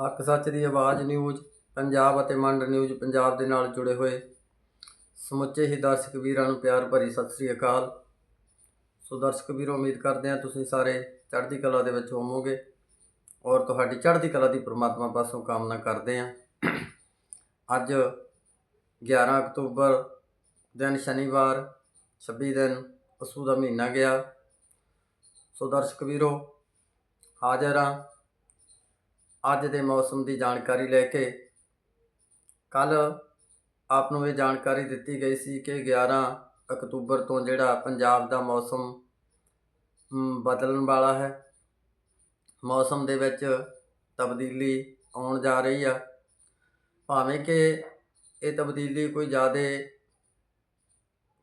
ਹੱਕ ਸੱਚ ਦੀ ਆਵਾਜ਼ ਨਿਊਜ਼, ਪੰਜਾਬ ਅਤੇ ਮੰਡ ਨਿਊਜ਼ ਪੰਜਾਬ ਦੇ ਨਾਲ ਜੁੜੇ ਹੋਏ। ਸਮੁੱਚੇ ਹੀ ਦਰਸ਼ਕ ਵੀਰਾਂ ਨੂੰ ਪਿਆਰ ਭਰੀ ਸਤਿ ਸ੍ਰੀ ਅਕਾਲ। ਸੋ ਦਰਸ਼ਕ ਵੀਰੋ, ਉਮੀਦ ਕਰਦੇ ਹਾਂ ਤੁਸੀਂ ਸਾਰੇ ਚੜ੍ਹਦੀ ਕਲਾ ਦੇ ਵਿੱਚ ਹੋਵੋਗੇ ਔਰ ਤੁਹਾਡੀ ਚੜ੍ਹਦੀ ਕਲਾ ਦੀ ਪ੍ਰਮਾਤਮਾ ਪਾਸੋਂ ਕਾਮਨਾ ਕਰਦੇ ਹਾਂ। ਅੱਜ 11 ਅਕਤੂਬਰ ਦਿਨ ਸ਼ਨੀਵਾਰ 26 ਦਿਨ ਅਸੂ ਦਾ ਮਹੀਨਾ ਗਿਆ। ਸੋ ਦਰਸ਼ਕ ਵੀਰੋ, ਹਾਜ਼ਰ ਹਾਂ। ਅੱਜ ਦੇ ਮੌਸਮ ਦੀ ਜਾਣਕਾਰੀ ਲੈ ਕੇ ਕੱਲ ਆਪ ਨੂੰ ਇਹ ਜਾਣਕਾਰੀ ਦਿੱਤੀ ਗਈ ਸੀ ਕਿ 11 ਅਕਤੂਬਰ ਤੋਂ ਜਿਹੜਾ ਪੰਜਾਬ ਦਾ ਮੌਸਮ ਬਦਲਣ ਵਾਲਾ ਹੈ। ਮੌਸਮ ਦੇ ਵਿੱਚ ਤਬਦੀਲੀ ਆਉਣ ਜਾ ਰਹੀ ਆ। ਭਾਵੇਂ ਕਿ ਇਹ ਤਬਦੀਲੀ ਕੋਈ ਜ਼ਿਆਦਾ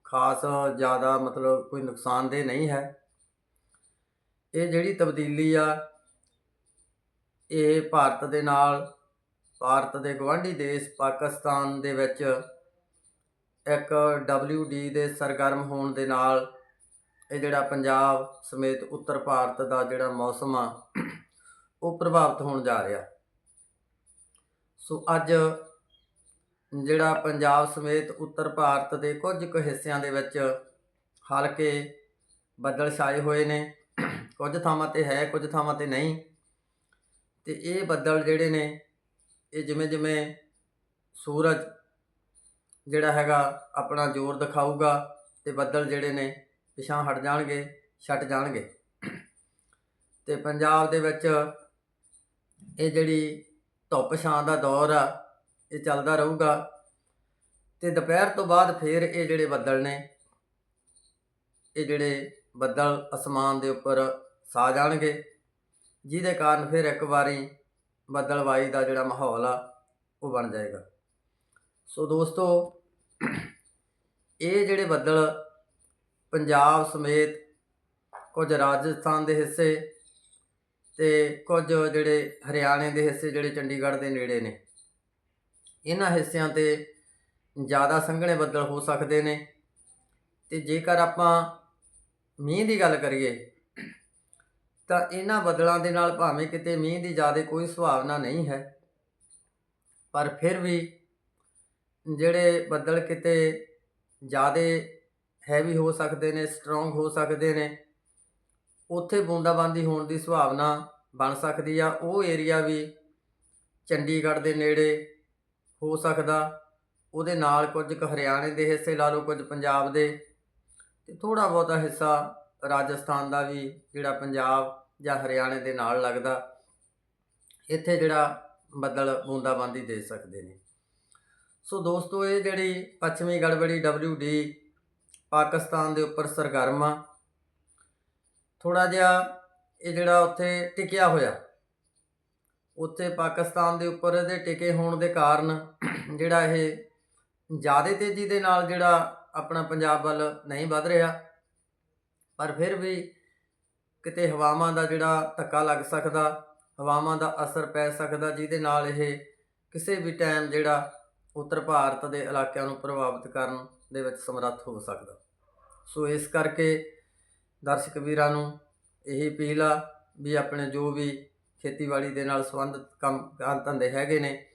ਖਾਸ, ਜ਼ਿਆਦਾ ਮਤਲਬ ਕੋਈ ਨੁਕਸਾਨਦੇਹ ਨਹੀਂ ਹੈ। ਇਹ ਜਿਹੜੀ ਤਬਦੀਲੀ ਆ ਇਹ ਭਾਰਤ ਦੇ ਨਾਲ, ਭਾਰਤ ਦੇ ਗਵਾਂਢੀ ਦੇਸ਼ ਪਾਕਿਸਤਾਨ ਦੇ ਵਿੱਚ ਇੱਕ WD ਦੇ ਸਰਗਰਮ ਹੋਣ ਦੇ ਨਾਲ ਇਹ ਜਿਹੜਾ ਪੰਜਾਬ ਸਮੇਤ ਉੱਤਰ ਭਾਰਤ ਦਾ ਜਿਹੜਾ ਮੌਸਮ ਆ, ਉਹ ਪ੍ਰਭਾਵਿਤ ਹੋਣ ਜਾ ਰਿਹਾ। ਸੋ ਅੱਜ ਜਿਹੜਾ ਪੰਜਾਬ ਸਮੇਤ ਉੱਤਰ ਭਾਰਤ ਦੇ ਕੁਝ ਕੁ ਹਿੱਸਿਆਂ ਦੇ ਵਿੱਚ ਹਲਕੇ ਬੱਦਲ ਛਾਏ ਹੋਏ ਨੇ। ਕੁਝ ਥਾਵਾਂ ਤੇ ਹੈ, ਕੁਝ ਥਾਵਾਂ ਤੇ ਨਹੀਂ। ਤੇ ਇਹ ਬੱਦਲ ਜਿਹੜੇ ਨੇ, ਇਹ ਜਿਵੇਂ ਜਿਵੇਂ ਸੂਰਜ ਜਿਹੜਾ ਹੈਗਾ ਆਪਣਾ ਜ਼ੋਰ ਦਿਖਾਊਗਾ ਤੇ ਬੱਦਲ ਜਿਹੜੇ ਨੇ ਪਿਛਾਂ ਹਟ ਜਾਣਗੇ, ਛੱਟ ਜਾਣਗੇ। ਤੇ ਪੰਜਾਬ ਦੇ ਵਿੱਚ ਇਹ ਜਿਹੜੀ ਧੁੱਪ ਛਾਂ ਦਾ ਦੌਰ ਆ, ਇਹ ਚੱਲਦਾ ਰਹੂਗਾ। ਤੇ ਦੁਪਹਿਰ ਤੋਂ ਬਾਅਦ ਫਿਰ ਇਹ ਜਿਹੜੇ ਬੱਦਲ ਨੇ, ਇਹ ਜਿਹੜੇ ਬੱਦਲ ਅਸਮਾਨ ਦੇ ਉੱਪਰ ਸਾ ਜਾਣਗੇ। ਜਿਹਦੇ ਕਾਰਨ ਫਿਰ ਇੱਕ ਵਾਰੀ ਬੱਦਲਵਾਈ ਦਾ ਜਿਹੜਾ ਮਾਹੌਲ ਆ, ਉਹ ਬਣ ਜਾਏਗਾ। ਸੋ ਦੋਸਤੋ, ਇਹ ਜਿਹੜੇ ਬੱਦਲ ਪੰਜਾਬ ਸਮੇਤ ਕੁਝ ਰਾਜਸਥਾਨ ਦੇ ਹਿੱਸੇ ਤੇ ਕੁਝ ਜਿਹੜੇ ਹਰਿਆਣੇ ਦੇ ਹਿੱਸੇ, ਜਿਹੜੇ ਚੰਡੀਗੜ੍ਹ ਦੇ ਨੇੜੇ ਨੇ, ਇਹਨਾਂ ਹਿੱਸਿਆਂ ਤੇ ਜ਼ਿਆਦਾ ਸੰਘਣੇ ਬੱਦਲ ਹੋ ਸਕਦੇ ਨੇ। ਤੇ ਜੇਕਰ ਆਪਾਂ ਮੀਂਹ ਦੀ ਗੱਲ ਕਰੀਏ ਤਾਂ ਇਹਨਾਂ ਬੱਦਲਾਂ ਦੇ ਨਾਲ ਭਾਵੇਂ ਕਿਤੇ ਮੀਂਹ ਦੀ ਜ਼ਿਆਦਾ ਕੋਈ ਸੰਭਾਵਨਾ ਨਹੀਂ ਹੈ। ਪਰ ਫਿਰ ਵੀ ਜਿਹੜੇ ਬੱਦਲ ਕਿਤੇ ਜ਼ਿਆਦਾ ਹੈਵੀ ਹੋ ਸਕਦੇ ਨੇ ਸਟਰੋਂਗ ਹੋ ਸਕਦੇ ਨੇ, ਉੱਥੇ ਬੂੰਦਾਬਾਂਦੀ ਹੋਣ ਦੀ ਸੰਭਾਵਨਾ ਬਣ ਸਕਦੀ ਆ। ਉਹ ਏਰੀਆ ਵੀ ਚੰਡੀਗੜ੍ਹ ਦੇ ਨੇੜੇ ਹੋ ਸਕਦਾ। ਉਹਦੇ ਨਾਲ ਕੁਝ ਕੁ ਹਰਿਆਣੇ ਦੇ ਹਿੱਸੇ, ਲਾ ਲਓ ਕੁਝ ਪੰਜਾਬ ਦੇ, ਤੇ ਥੋੜਾ ਬਹੁਤਾ ਹਿੱਸਾ ਰਾਜਸਥਾਨ ਦਾ ਵੀ ਜਿਹੜਾ ਪੰਜਾਬ ਜਾਂ ਹਰਿਆਣੇ ਦੇ ਨਾਲ ਲੱਗਦਾ, ਇੱਥੇ ਜਿਹੜਾ ਬੱਦਲ ਬੂੰਦਾਬਾਂਦੀ ਦੇ ਸਕਦੇ ਨੇ। ਸੋ ਦੋਸਤੋ, ਇਹ ਜਿਹੜੀ ਪੱਛਮੀ ਗੜਬੜੀ WD ਪਾਕਿਸਤਾਨ ਦੇ ਉੱਪਰ ਸਰਗਰਮ ਆ ਥੋੜਾ ਜਿਹਾ ਇਹ ਜਿਹੜਾ ਉੱਥੇ ਟਿਕਿਆ ਹੋਇਆ, ਉੱਥੇ ਪਾਕਿਸਤਾਨ ਦੇ ਉੱਪਰ ਇਹਦੇ ਟਿਕੇ ਹੋਣ ਦੇ ਕਾਰਨ ਜਿਹੜਾ ਇਹ ਜ਼ਿਆਦਾ ਤੇਜ਼ੀ ਦੇ ਨਾਲ ਜਿਹੜਾ ਆਪਣਾ ਪੰਜਾਬ ਵੱਲ ਨਹੀਂ ਵੱਧ ਰਿਹਾ। ਪਰ ਫਿਰ ਵੀ ਕਿਤੇ ਹਵਾਵਾਂ ਦਾ ਜਿਹੜਾ ਧੱਕਾ ਲੱਗ ਸਕਦਾ, ਹਵਾਵਾਂ ਦਾ ਅਸਰ ਪੈ ਸਕਦਾ, ਜਿਹਦੇ ਨਾਲ ਇਹ ਕਿਸੇ ਵੀ ਟਾਈਮ ਜਿਹੜਾ ਉੱਤਰ ਭਾਰਤ ਦੇ ਇਲਾਕਿਆਂ ਨੂੰ ਪ੍ਰਭਾਵਿਤ ਕਰਨ ਦੇ ਵਿੱਚ ਸਮਰੱਥ ਹੋ ਸਕਦਾ। ਸੋ ਇਸ ਕਰਕੇ ਦਰਸ਼ਕ ਵੀਰਾਂ ਨੂੰ ਇਹ ਅਪੀਲ ਆ ਵੀ ਆਪਣੇ ਜੋ ਵੀ ਖੇਤੀਬਾੜੀ ਦੇ ਨਾਲ ਸੰਬੰਧਿਤ ਕੰਮ ਧੰਦੇ ਹੈਗੇ ਨੇ,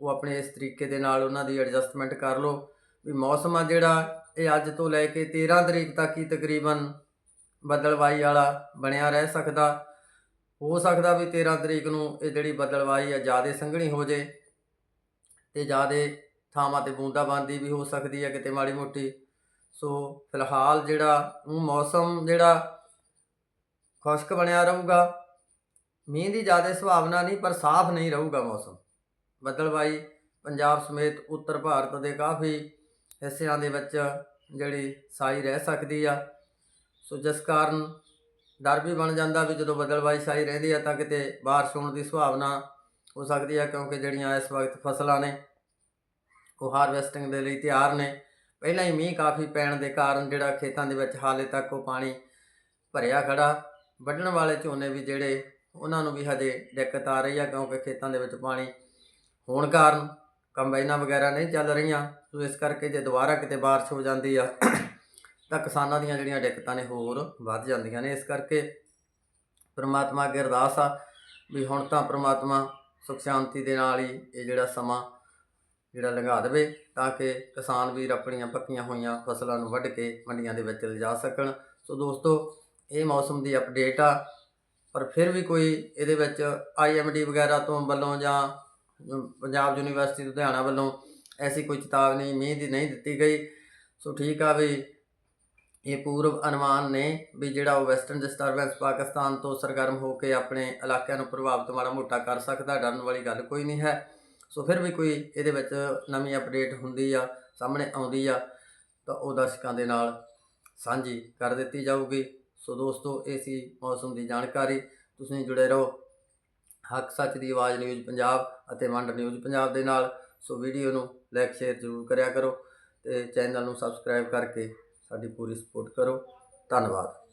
ਉਹ ਆਪਣੇ ਇਸ ਤਰੀਕੇ ਦੇ ਨਾਲ ਉਹਨਾਂ ਦੀ ਐਡਜਸਟਮੈਂਟ ਕਰ ਲਓ ਵੀ ਮੌਸਮ ਆ ਜਿਹੜਾ ਇਹ ਅੱਜ ਤੋਂ ਲੈ ਕੇ 13 ਤਰੀਕ ਤੱਕ ਹੀ ਤਕਰੀਬਨ ਬੱਦਲਵਾਈ ਵਾਲਾ ਬਣਿਆ ਰਹਿ ਸਕਦਾ। ਹੋ ਸਕਦਾ ਵੀ 13 ਤਰੀਕ ਨੂੰ ਇਹ ਜਿਹੜੀ ਬੱਦਲਵਾਈ ਆ, ਜ਼ਿਆਦਾ ਸੰਘਣੀ ਹੋ ਜੇ ਤੇ ਜ਼ਿਆਦਾ ਥਾਵਾਂ ਤੇ ਬੂੰਦਾਬਾਂਦੀ ਵੀ ਹੋ ਸਕਦੀ ਹੈ ਕਿਤੇ ਮਾੜੀ ਮੋਟੀ। ਸੋ ਫਿਲਹਾਲ ਜਿਹੜਾ ਮੌਸਮ ਜਿਹੜਾ ਖੁਸ਼ਕ ਬਣਿਆ ਰਹੂਗਾ। ਮੀਂਹ ਦੀ ਜ਼ਿਆਦਾ ਸੰਭਾਵਨਾ ਨਹੀਂ, ਪਰ ਸਾਫ਼ ਨਹੀਂ ਰਹੂਗਾ ਮੌਸਮ। ਬੱਦਲਵਾਈ ਪੰਜਾਬ ਸਮੇਤ ਉੱਤਰ ਭਾਰਤ ਦੇ ਕਾਫੀ ਹਿੱਸਿਆਂ ਦੇ ਵਿੱਚ ਜਿਹੜੀ ਸਾਈ ਰਹਿ ਸਕਦੀ ਆ। ਸੋ ਜਿਸ ਕਾਰਨ ਡਰ ਵੀ ਬਣ ਜਾਂਦਾ ਵੀ ਜਦੋਂ ਬੱਦਲਵਾਈ ਸਾਈ ਰਹਿੰਦੀ ਆ ਤਾਂ ਕਿਤੇ ਬਾਰਿਸ਼ ਹੋਣ ਦੀ ਸੰਭਾਵਨਾ ਹੋ ਸਕਦੀ ਆ ਕਿਉਂਕਿ ਜਿਹੜੀਆਂ ਇਸ ਵਕਤ ਫਸਲਾਂ ਨੇ, ਉਹ ਹਾਰਵੈਸਟਿੰਗ ਦੇ ਲਈ ਤਿਆਰ ਨੇ। ਪਹਿਲਾਂ ਹੀ ਮੀਂਹ ਕਾਫੀ ਪੈਣ ਦੇ ਕਾਰਨ ਜਿਹੜਾ ਖੇਤਾਂ ਦੇ ਵਿੱਚ ਹਾਲੇ ਤੱਕ ਉਹ ਪਾਣੀ ਭਰਿਆ ਖੜਾ। ਵੱਢਣ ਵਾਲੇ ਝੋਨੇ ਵੀ ਜਿਹੜੇ, ਉਹਨਾਂ ਨੂੰ ਵੀ ਹਜੇ ਦਿੱਕਤ ਆ ਰਹੀ ਆ ਕਿਉਂਕਿ ਖੇਤਾਂ ਦੇ ਵਿੱਚ ਪਾਣੀ ਹੋਣ ਕਾਰਨ ਕੰਬਾਈਨਾਂ ਵਗੈਰਾ ਨਹੀਂ ਚੱਲ ਰਹੀਆਂ। ਸੋ ਇਸ ਕਰਕੇ ਜੇ ਦੁਬਾਰਾ ਕਿਤੇ ਬਾਰਿਸ਼ ਹੋ ਜਾਂਦੀ ਆ ਤਾਂ ਕਿਸਾਨਾਂ ਦੀਆਂ ਜਿਹੜੀਆਂ ਦਿੱਕਤਾਂ ਨੇ ਹੋਰ ਵੱਧ ਜਾਂਦੀਆਂ ਨੇ। ਇਸ ਕਰਕੇ ਪ੍ਰਮਾਤਮਾ ਅੱਗੇ ਅਰਦਾਸ ਆ ਵੀ ਹੁਣ ਤਾਂ ਪ੍ਰਮਾਤਮਾ ਸੁਖ ਸ਼ਾਂਤੀ ਦੇ ਨਾਲ ਹੀ ਇਹ ਜਿਹੜਾ ਸਮਾਂ ਜਿਹੜਾ ਲੰਘਾ ਦੇਵੇ ਤਾਂ ਕਿ ਕਿਸਾਨ ਵੀਰ ਆਪਣੀਆਂ ਪੱਕੀਆਂ ਹੋਈਆਂ ਫਸਲਾਂ ਨੂੰ ਵੱਢ ਕੇ ਮੰਡੀਆਂ ਦੇ ਵਿੱਚ ਲਿਜਾ ਸਕਣ। ਸੋ ਦੋਸਤੋ, ਇਹ ਮੌਸਮ ਦੀ ਅਪਡੇਟ ਆ, ਪਰ ਫਿਰ ਵੀ ਕੋਈ ਇਹਦੇ ਵਿੱਚ ਆਈਐਮਡੀ ਵਗੈਰਾ ਤੋਂ ਵੱਲੋਂ ਜਾਂ ਪੰਜਾਬ ਯੂਨੀਵਰਸਿਟੀ ਲੁਧਿਆਣਾ ਵੱਲੋਂ ਐਸੀ ਕੋਈ ਚੇਤਾਵਨੀ ਮੀਂਹ ਦੀ ਨਹੀਂ ਦਿੱਤੀ ਗਈ। ਸੋ ਠੀਕ ਆ ਵੀ ਇਹ ਪੂਰਵ ਅਨੁਮਾਨ ਨੇ ਵੀ ਜਿਹੜਾ ਉਹ ਵੈਸਟਰਨ ਡਿਸਟਰਬੈਂਸ ਪਾਕਿਸਤਾਨ ਤੋਂ ਸਰਗਰਮ ਹੋ ਕੇ ਆਪਣੇ ਇਲਾਕਿਆਂ ਨੂੰ ਪ੍ਰਭਾਵਿਤ ਮਾੜਾ ਮੋਟਾ ਕਰ ਸਕਦਾ, ਡਰਨ ਵਾਲੀ ਗੱਲ ਕੋਈ ਨਹੀਂ ਹੈ। ਸੋ ਫਿਰ ਵੀ ਕੋਈ ਇਹਦੇ ਵਿੱਚ ਨਵੀਂ ਅਪਡੇਟ ਹੁੰਦੀ ਆ, ਸਾਹਮਣੇ ਆਉਂਦੀ ਆ, ਤਾਂ ਉਹ ਦਰਸ਼ਕਾਂ ਦੇ ਨਾਲ ਸਾਂਝੀ ਕਰ ਦਿੱਤੀ ਜਾਊਗੀ। ਸੋ ਦੋਸਤੋ, ਇਹ ਸੀ ਮੌਸਮ ਦੀ ਜਾਣਕਾਰੀ। ਤੁਸੀਂ ਜੁੜੇ ਰਹੋ ਹੱਕ ਸੱਚ ਦੀ ਆਵਾਜ਼ ਨਿਊਜ਼ ਪੰਜਾਬ ਅਤੇ ਵੰਡ ਨਿਊਜ਼ ਪੰਜਾਬ ਦੇ ਨਾਲ। ਸੋ ਵੀਡੀਓ ਨੂੰ ਲਾਈਕ ਸ਼ੇਅਰ ਜ਼ਰੂਰ ਕਰਿਆ ਕਰੋ ਤੇ ਚੈਨਲ ਨੂੰ ਸਬਸਕ੍ਰਾਈਬ ਕਰਕੇ ਸਾਡੀ ਪੂਰੀ ਸਪੋਰਟ ਕਰੋ। ਧੰਨਵਾਦ।